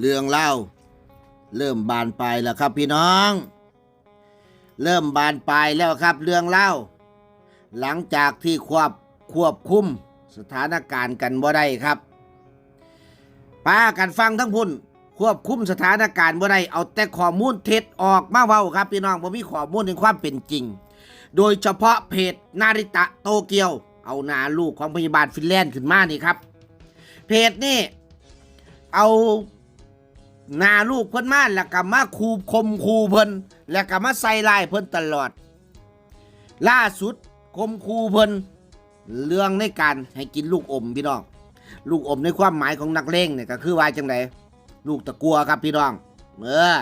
เรื่องเล่า เริ่มบานปลายแล้วครับพี่น้อง เริ่มบานปลายแล้วครับเรื่องเล่า หลังจากที่ควบควบคุมสถานการณ์กันบ่ได้ครับป้ากันฟังทั้งพุ่นควบคุมสถานการณ์บ่ได้เอาแต่ข้อมูลเท็จออกมาเว้าครับพี่น้องบ่มีข้อมูลในความเป็นจริง โดยเฉพาะเพจนาริตะโตเกียว เอานาลูกของพยาบาลฟินแลนด์ขึ้นมานี่ครับ เพจนี่เอา หนาลูกเพิ่นมาแล้วก็มาคูคมคูเพิ่นแล้วก็มาใส่ลายเพิ่นตลอด ล่าสุดคมคูเพิ่นเรื่องในการให้กินลูกอมพี่น้อง ลูกอมในความหมายของนักเลงเนี่ยก็คือว่าจังไดลูกตะกัวครับพี่น้องเออ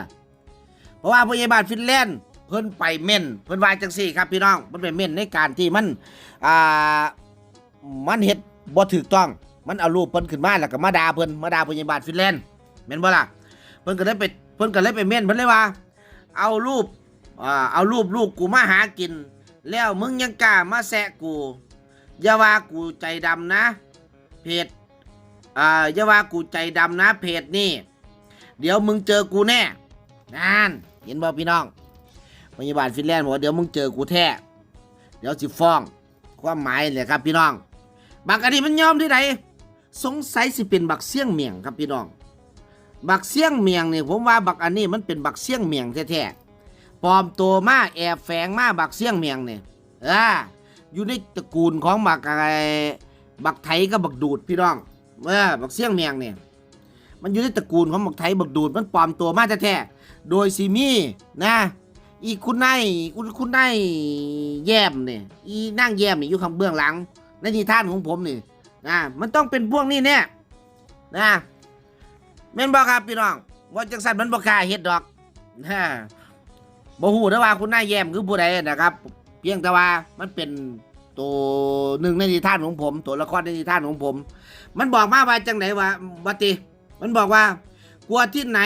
เพราะว่าพยาบาลฟินแลนด์เพิ่นไปเม่นเพิ่นว่าจังสี่ครับพี่น้องเพิ่นไปเม่นในการที่มันอ่ามันเฮ็ดบ่ถูกต้อง มันเอารูปเพิ่นขึ้นมาแล้วก็มาด่าเพิ่นมาด่าพยาบาลฟินแลนด์แม่นบ่ล่ะ เพิ่นก็เลยไปเพิ่นก็เลยไปเม่นเพิ่นเลยว่า เอารูปอ่าเอารูปลูกกูมาหากิน แล้วมึงยังกล้ามาแซะกูอย่าว่ากูใจดำนะ เพจอ่าอย่าว่ากูใจดำนะ เพจนี่ เดี๋ยวมึงเจอกูแน่นั่นเห็นบ่พี่น้องพยาบาลฟินแลนด์บอกว่าเดี๋ยวมึงเจอกูแท้เดี๋ยวสิฟ้องความหมายเลยครับพี่น้องบักอันนี้มันยอมที่ไหนสงสัยสิเป็นบักเสี่ยงเมียงครับพี่น้อง บักเสี่ยงเมียงเนี่ยผมว่าบักอันนี้มันเป็นบักเสี่ยงเมียงแท้ๆปลอมตัวมาแอบแฝงมาบักเสี่ยงเมียงเนี่ยอ่าอยู่ในตระกูลของบักอะไรบักไทยกับบักดูดพี่น้องเออบักเสี่ยงเมียงเนี่ยมันอยู่ในตระกูลของบักไทยบักดูดมันปลอมตัวมาแท้ๆโดยซีมี่นะอีคุณนายคุณคุณนายแย้มเนี่ยอีนั่งแย้มนี่อยู่ข้างเบื้องหลังในนิทานของผมนี่นะมันต้องเป็นพวกนี้แน่นะ แม่นบอกครับพี่น้องว่าจังสันมันบอกล้าเฮ็ดดอกนะบ่ฮู้นะว่าคุณนายแย้มคือผู้ใดนะครับ เพียงแต่ว่ามันเป็นตัวหนึ่งในนิทานของผม ตัวละครในนิทานของผม มันบอกมาว่าจังไหนว่าบัติ มันบอกว่า กลัวที่ไหน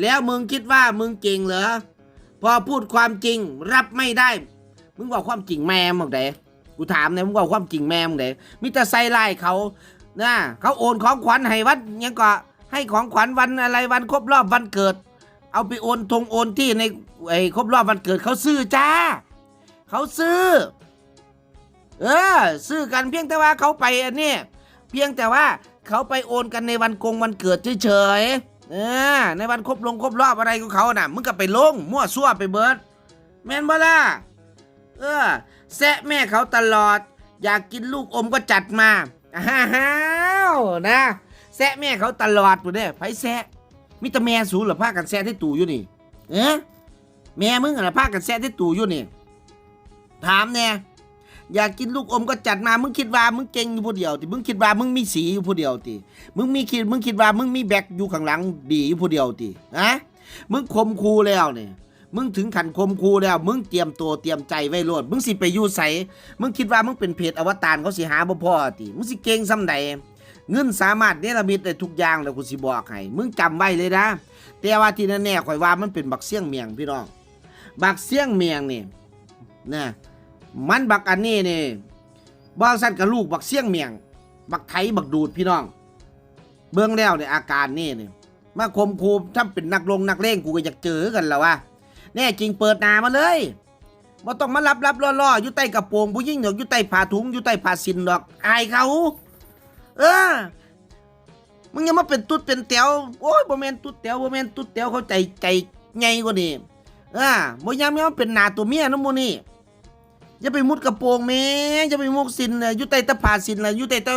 แล้วมึงคิดว่ามึงเก่งเหรอพอพูดความจริงรับไม่ได้ มึงบอกความจริงแม่มึงเดกูถามเนี่ยมึงบอกความจริงแม่มึงเดมิต่ใส่ไล่เขานะเขาโอนของขวัญให้วัดยังก็ ให้ของขวัญวันอะไรวันครบรอบวันเกิด เอาไปโอนทงโอนที่ในไอ้ครบรอบวันเกิดเขาซื้อจ้า เขาซื้อ เออ ซื้อกันเพียงแต่ว่าเขาไปอันนี้เพียงแต่ว่าเขาไปโอนกันในวันกงวันเกิดเฉยๆเออในวันครบลงครบรอบอะไรของเขาน่ะมึงก็ไปลงมั่วซั่วไปเบิร์ดแม่นบ่ล่ะเออแซะแม่เขาตลอด อยากกินลูกอมก็จัดมาอ้าวนะ แซะแม่เขาตลอดปุ่นเด้ไผแซะมิตรแม่สูเหรือพากันแซะที่ตู่อยู่นี่ เอ๊ะแม่มึงเหรอพากันแซะที่ตู่อยู่นี่ ถามแน่อยากกินลูกอมก็จัดมา มึงคิดว่ามึงเก่งอยู่ผู้เดียวติมึงคิดว่ามึงมีสีอยู่ผู้เดียวติมึงมีคิดมึงคิดว่ามึงมีแบ็คอยู่ข้างหลังดีอยู่ผู้เดียวติฮะมึงคมคูแล้วเนี่ยมึงถึงขันคมคูแล้ว มึงเตรียมตัวเตรียมใจไว้โลดมึงสิไปอยู่ใสมึงคิดว่ามึงเป็นเพจอวตารเขาสิหาบ่พอติมึงสิเก่งซ้ำใด เงินสามารถเนรมิตได้ทุกอย่างแล้วกูสิบอกให้มึงจำไว้เลยนะ แต่ว่าที่แน่ๆข่อยว่ามันเป็นบักเสี่ยงเมียงพี่น้องบักเสี่ยงเมียงนี่นะมันบักอันนี้นี่บางสั้นกับลูกบักเสี่ยงเมียง บักไทยบักดูดพี่น้อง เบื้องแล้วในยอาการนี่เนี่ยมาคมคูถ้าเป็นนักลงนักเล่งกูก็อยากเจอกันแล้ววะแน่จริงเปิดนามาเลยบ่ต้องมารับรับล่อๆอยู่ใต้กระโปรงผู้ยิ่งดอกอยู่ใต้ผ้าถุงอยู่ใต้ผ้าสินดอกอายเขา เออ มึงยังมาเป็นตุ๊ดเป็นแต๋วโอ้ยบ่แม่นตุ๊ดแต๋วบ่แม่นตุ๊ดแต๋วเขาใจใจใหญ่กว่านี้เอ่าบ่ยามแม่มาเป็นหน้าตัวเมียน้ำมูนี่อย่าไปมุดกระโปรงแม่อย่าไปมุกสินน่ะอยู่ใต้ตะผ้าสินน่ะอยู่ใต้ตะ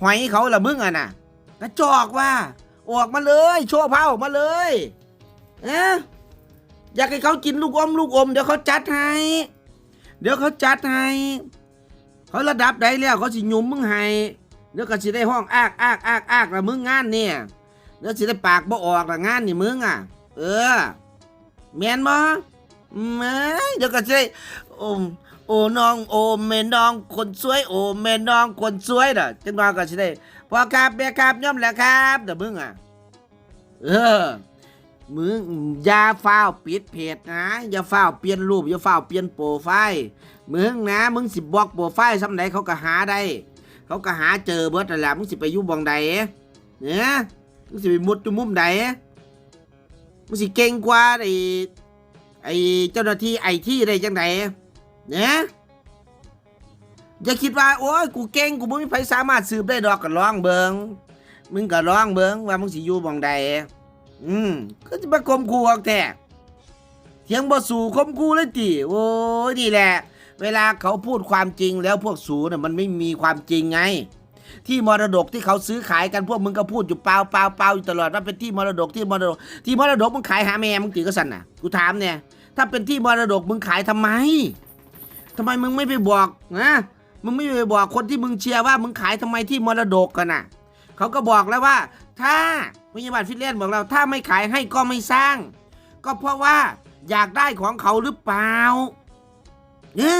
หอยเขาละมึงอะน่ะกระจอกว่า ออกมาเลย โชว์เผาออกมาเลยเอ๊ะอยากให้เขากินลูกอมลูกอม เดี๋ยวเขาจัดให้ เดี๋ยวเขาจัดให้ เขาระดับใดแล้วเขาสิยุมมึงให้ เดี๋ยวก็สิได้ห้องอากอากอากอากละมึงงานเนี่ยเดี๋ยวสิได้ปากบ่ออกละงานนี่มึงอะ เออแมนบ่แม่เดี๋ยวก็สิได้โอ้โอ้น้องโอ้แม่น้องคนสวย โอ้แม่น้องคนสวยน่ะจังน้อยก็สิได้พ่อครับแม่ครับย่อมแหละครับเดี๋ยวมึงอะ เออมึงอย่าฟ้าปิดเพจนะอย่าฟ้าเปลี่ยนรูปอย่าฟ้าเปลี่ยนโปรไฟล์มึงนะ มึงสิบล็อกโปรไฟล์ซ้ำไหนเขาก็หาได้ เขาก็หาเจอเบิดนั่นแหละมึงสิไปอยู่บองใดเนี่ยมึงสิไปมุดอยู่มุมใดมึงสิเก่งกว่าไอ้ไอ้เจ้าหน้าที่ไอที่ได้จังไหนเนี่ยอย่าคิดว่าโอ้ยกูเก่งกูบ่มีไผสามารถสืบได้ดอกก็ร้องเบิงมึงก็ร้องเบิงว่ามึงสิอยู่บองใดอืมก็จะมาคมคูออกแท้เถียงบ่สู่คมคูเลยติโอ้ยนี่แหละ เวลาเขาพูดความจริงแล้วพวกสูน่ะมันไม่มีความจริงไง ที่มรดกที่เขาซื้อขายกันพวกมึงก็พูดอยู่เปล่าเปล่าเปล่าอยู่ตลอดว่าเป็นที่มรดกที่มรดก ที่มรดกมึงขายหาแม่มึงตีก็สั่นน่ะกูถามเนี่ย ถ้าเป็นที่มรดกมึงขายทำไมทำไมมึงไม่ไปบอกนะมึงไม่ไปบอกคนที่มึงเชียร์ว่ามึงขายทำไมที่มรดกกันน่ะเขาก็บอกแล้วว่า ถ้าพยาบาลฟิตเลนบอกเราถ้าไม่ขายให้ก็ไม่สร้าง ก็เพราะว่าอยากได้ของเขาหรือเปล่า เนี่ย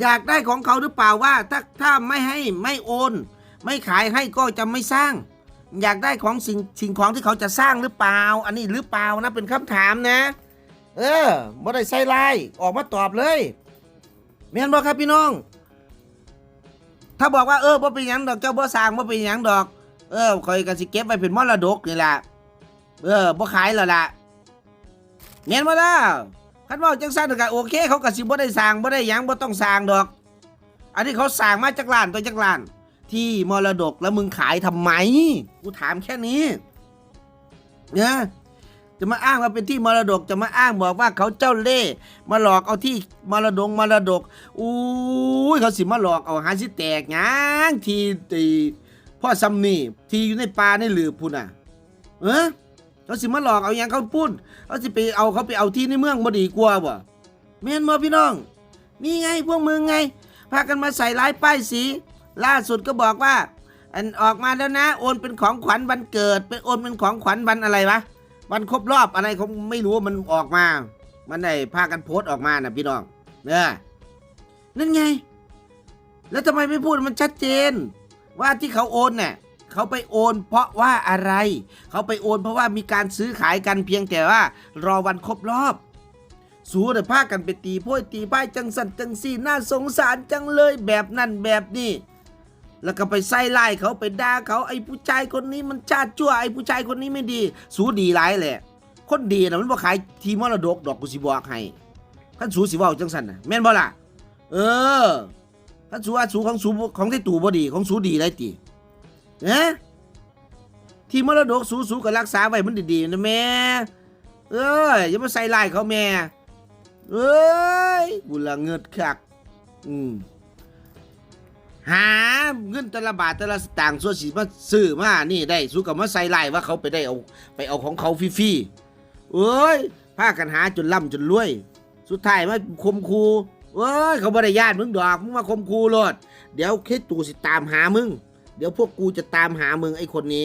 อยากได้ของเขาหรือเปล่าว่า ถ้าถ้าไม่ให้ไม่โอน ไม่ขายให้ก็จะไม่สร้าง อยากได้ของสิ่งสิ่งของที่เขาจะสร้างหรือเปล่า อันนี้หรือเปล่านะเป็นคำถามนะ เออบ่ได้ใส่ลายออกมาตอบเลยแม่นบ่ครับพี่น้อง ถ้าบอกว่าเออบ่เป็นหยังดอกเจ้าบ่สร้างบ่เป็นหยังดอก เออคอยก็สิเก็บไว้เป็นมรดกนี่แหละเออบ่ขายแล้วล่ะแม่นบ่ล่ะ คันว่าจังซั่นก็โอเค เขาก็สิบ่ได้สร้างบ่ได้หยังบ่ต้องสร้างดอก อันนี้เขาสร้างมาจากล้านตัวจากล้าน ที่มรดกแล้วมึงขายทำไมกูถามแค่นี้เนี่ยจะมาอ้างว่าเป็นที่มรดกจะมาอ้างบอกว่าเขาเจ้าเล่ห์มาหลอกเอาที่มรดงมรดกอู้ยเขาสิมาหลอกเอาหาสิแตกหยังทีตีพ่อซัมนี่ที่อยู่ในป่าในหลืบพุ่นอะ เออ เขาสิมาหลอกเอาหยังเขาพูดเขาสิไปเอาเขาไปเอาที่ในเมืองบ่ดีกว่าบ่แม่นบ่พี่น้อง นี่ไงพวกมึงไง พากันมาใส่ร้ายป้ายสี ล่าสุดก็บอกว่า อันออกมาแล้วนะ โอนเป็นของขวัญวันเกิด เป็นโอนเป็นของขวัญวันอะไรวะวันครบรอบอะไรเขาไม่รู้มันออกมา มันได้พากันโพสต์ออกมานะพี่น้องเนี่ยนั่นไง แล้วทำไมไม่พูดมันชัดเจน ว่าที่เขาโอนเนี่ย เขาไปโอนเพราะว่าอะไร เขาไปโอนเพราะว่ามีการซื้อขายกันเพียงแต่ว่ารอวันครบรอบ สูเดี๋ยวพากันไปตีโพ้ยตีป้ายจังสันจังสีน่าสงสารจังเลยแบบนั่นแบบนี้แล้วก็ไปไส้ไล่เขาไปด่าเขาไอ้ผู้ชายคนนี้มันชาติชั่วไอ้ผู้ชายคนนี้ไม่ดี สูดีร้ายแหละ คนดีนะมันบ่ขายทีมรดกดอกกูสิบอกให้ท่านสูสิว่าจังสันนะแม่นบ่ล่ะ เออท่านสูว่าสูของสูของที่ตู่บ่ดีของสูดีได้ตี เนะที่มรดกสูสูก็รักษาไว้มันดีๆนะแม่เอ้ยอย่ามาใส่ไล่เขาแม่เอ้ยบุละเงิดคักอืมหาเงินแต่ละบาทแต่ละสตางค์ส่วนสีมาซื้อมานี่ได้สู้กับมาใส่ไล่ว่าเขาไปได้เอาไปเอาของเขาฟรีๆเอ้ยพากันหาจนล่ำจนรวย สุดท้ายมาคมคูเอ้ยเขาบริญาตมึงดอกมึงมาคมคูโลด เดี๋ยวเคสตูสิตามหามึง เดี๋ยวพวกกูจะตามหามึงไอ้คนนี้